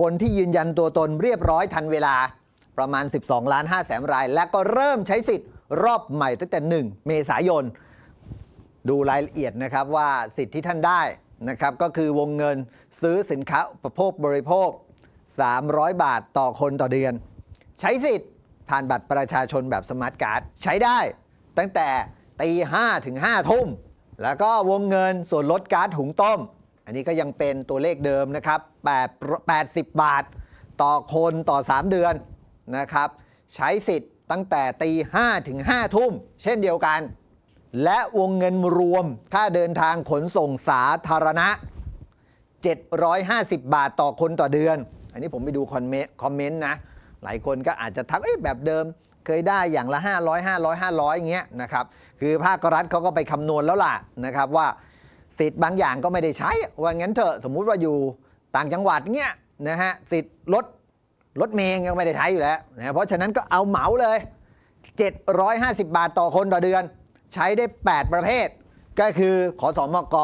คนที่ยืนยันตัวตนเรียบร้อยทันเวลาประมาณ 12 ล้าน5แสนราย และก็เริ่มใช้สิทธิ์รอบใหม่ตั้งแต่ 1 เมษายน ดูรายละเอียดนะครับว่าสิทธิ์ที่ท่านได้นะครับก็คือวงเงินซื้อสินค้าอุปโภคบริโภค 300 บาทต่อคนต่อเดือน ใช้สิทธิ์ผ่านบัตรประชาชนแบบสมาร์ทการ์ดใช้ได้ตั้งแต่ตีห้ถึง5ทุ่ม แล้วก็วงเงินส่วนลดก๊าซหุงต้ม อันนี้ก็ยังเป็นตัวเลขเดิมนะครับ8 80 บาท ต่อคนต่อ 3 เดือนนะครับใช้สิทธิ์ตั้งแต่ตี5ถึง5ทุ่ม เช่นเดียวกัน และวงเงินรวมค่าเดินทางขนส่งสาธารณะ 750 บาทต่อคนต่อเดือน อันนี้ผมไปดูคอมเมนต์นต์นะหลายคนก็อาจจะทักเอ๊ะแบบเดิมเคยได้อย่างละ 500 500 500อย่างเงี้ยนะครับ คือภาครัฐเขาก็ไปคำนวณแล้วล่ะนะครับว่า สิทธิ์บางอย่างก็ไม่ได้ใช้ ว่างั้นเถอะสมมุติว่าอยู่ต่างจังหวัดเงี้ยนะฮะสิทธิ์รถรถเมย์ยังไม่ได้ใช้อยู่แล้วนะเพราะฉะนั้นก็เอาเหมาเลย 750 บาทต่อคนต่อเดือน ใช้ได้ 8 ประเภท ก็คือขอสอมก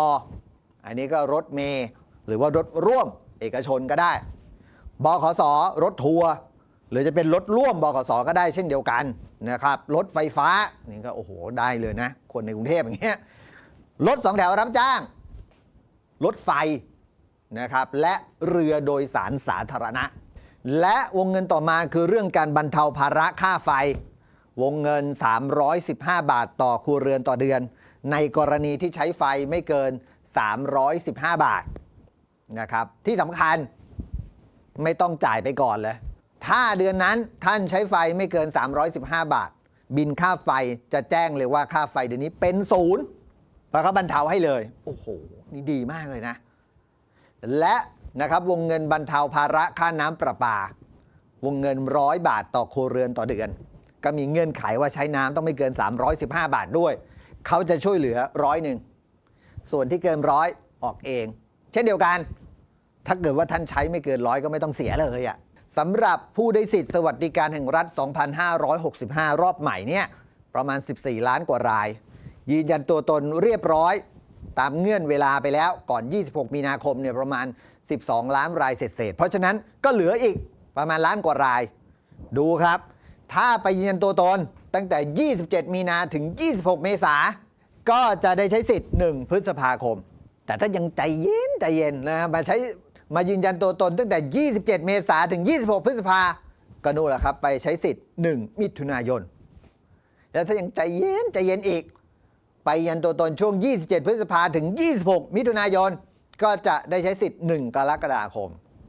อันนี้ก็รถเมย์หรือว่ารถร่วมเอกชนก็ได้บขสรถทัวร์หรือจะเป็นรถร่วมบขสก็ได้เช่นเดียวกันนะครับรถไฟฟ้านี่ก็โอ้โหได้เลยนะ คนในกรุงเทพอย่างเงี้ย รถสองแถวรับจ้าง รถไฟนะครับ และเรือโดยสารสาธารณะ และวงเงินต่อมาคือเรื่องการบรรเทาภาระค่าไฟ วงเงิน 315 บาทต่อครัวเรือนต่อเดือน ในกรณีที่ใช้ไฟไม่เกิน 315 บาทนะครับ ที่สำคัญไม่ต้องจ่ายไปก่อนเลย ถ้าเดือนนั้นท่านใช้ไฟไม่เกิน 315 บาท บินค่าไฟจะแจ้งเลยว่าค่าไฟเดือนนี้เป็นศูนย์ แล้วก็บรรเทาให้เลย โอ้โห นี่ดีมากเลยนะ และนะครับวงเงินบรรเทาภาระค่าน้ำประปา วงเงินร้อยบาทต่อครัวเรือนต่อเดือน ก็มีเงื่อนไขว่าใช้น้ำต้องไม่เกิน 315 บาทด้วย เขาจะช่วยเหลือร้อยหนึ่ง ส่วนที่เกินร้อยออกเอง เช่นเดียวกัน ถ้าเกิดว่าท่านใช้ไม่เกินร้อยก็ไม่ต้องเสียเลยอะ่ะสำหรับผู้ได้สิทธิ์สวัสดิการแห่งรัฐ 2,565 รอบใหม่เนี่ยประมาณ 14 ล้านกว่าราย ยืนยันตัวตนเรียบร้อย ตามเงื่อนเวลาไปแล้วก่อน 26 มีนาคมเนี่ยประมาณ 12 ล้านรายเศษๆเพราะฉะนั้นก็เหลืออีกประมาณล้านกว่าราย ดูครับ ถ้าไปยืนยันตัวตนตั้งแต่ 27 มีนาถึง 26 เมษาก็จะได้ใช้สิทธิ์ 1 พฤษภาคม แต่ถ้ายังใจเย็นใจเย็นนะมาใช้มายืนยันตัวตนตั้งแต่ 27 เมษาถึง 26 พฤษภาก็นู่นแหละครับ ไปใช้สิทธิ์ 1 มิถุนายน แล้วถ้ายังใจเย็นใจเย็นอีก ไปยันตัวตนช่วง 27 พฤษภาถึง 26 มิถุนายน ก็จะได้ใช้สิทธิ์ 1 กรกฎาคม